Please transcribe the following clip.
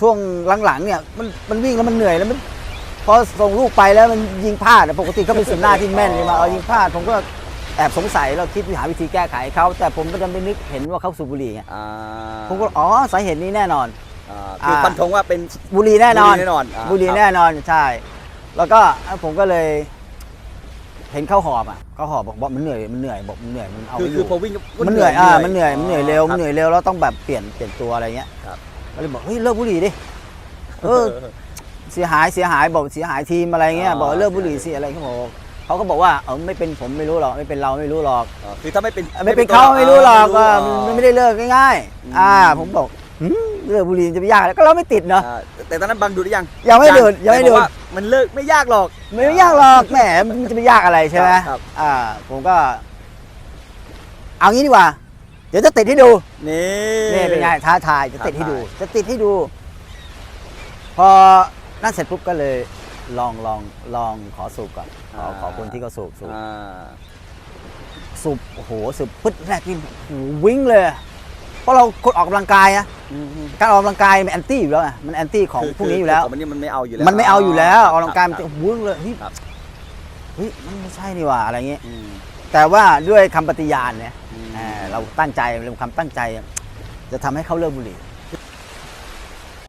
ช่วงหลังๆเนี่ยมันมันวิ่งแล้วมันเหนื่อยแล้วมันพอส่งลูกไปแล้วมันยิงพลาดอะปกติเขาเป็นสุนหน้าที่แม่นเลยมาเอายิงพลาดผมก็แอบสงสัยเราคิดหาวิธีแก้ไขเขาแต่ผมก็จะไม่นึกเห็นว่าเขาสูบบุหรี่ไงอ่าผมก็อ๋อสาเหตุนี้แน่นอน อ่าคือฟันธงว่าเป็น บุหรี่แน่นอนบุหรี่แน่นอนอ่าบุหรี่ครับ แน่นอนใช่ แล้วก็ผมก็เลย เห็นเขาหอบอะเขาหอบบอกบอกมันเหนื่อยมันเหนื่อยบอกมันเหนื่อยมันเอาคือไม่อคือยู่พอวิ่งก็มันเหนื่อยอ่ามันเหนื่อยมันเหนื่อยเร็วคมันบเหนื่อยเร็วแล้วต้องแบบเปลี่ยนเปลี่ยนตัวอะไรเงี้ยครับ ก็เลยบอกเฮ้ยเลิกบุหรี่ดิเออเสียหายเสียหายบอกเสียหายทีมอะไรเงี้ยอ๋อบอกเลิกบุหรี่สิอะไรเขาบอกเขาก็บอกว่าเออไม่เป็นผมไม่รู้หรอกไม่เป็นเราไม่รู้หรอกอ๋อคือถ้าไม่เป็นไม่เป็นเขาไม่รู้หรอกว่าอ๋อมันไม่ได้เลิกง่ายอืมๆอ่า ผมบอกหืมเลิกบุหรี่จะไปยากอะไรก็เราไม่ติดเนาะอ่าแต่ตอนนั้นบังดูหรือยังยังไม่ดูดยังไม่ดูด แต่บอกว่ามันเลิกไม่ยากหรอกไม่ยากหรอกแหมมันจะไปยากอะไรใช่ไหมครับ อ่า ผมก็ เอางี้ดีกว่า เดี๋ยวจะติดให้ดู นี่นี่เป็นไงท้าทายจะติดให้ดู จะติดให้ดู พอนั่นเสร็จปุ๊บก็เลยลองลองลองขอสูบก่อนขอขอคนที่เขาสูบสูบอ่าสูบโอ้โหสูบปึ๊ดแรกนี่โอ้โหวิ่งเลย เพราะเราคนออกกำลังกายอะอืมการออกกำลังกายมันแอนตี้อยู่แล้วไงมันแอนตี้ของคืพวกนี้อยู่แล้วขงมันนี่มันไม่เอาอยู่แล้วมันไม่เอาอยู่แล้วออกกำลังกายมันคจะบวุ้งเลยเฮ้ยครับเฮ้ยมันไม่ใช่นี่หว่าอะไรเงี้ยอืม แต่ว่าด้วยคำปฏิญาณเนี่ยอืมเอ่อเราตั้งใจเราคำตั้งใจ จะทำให้เขาเลิกบุหรี่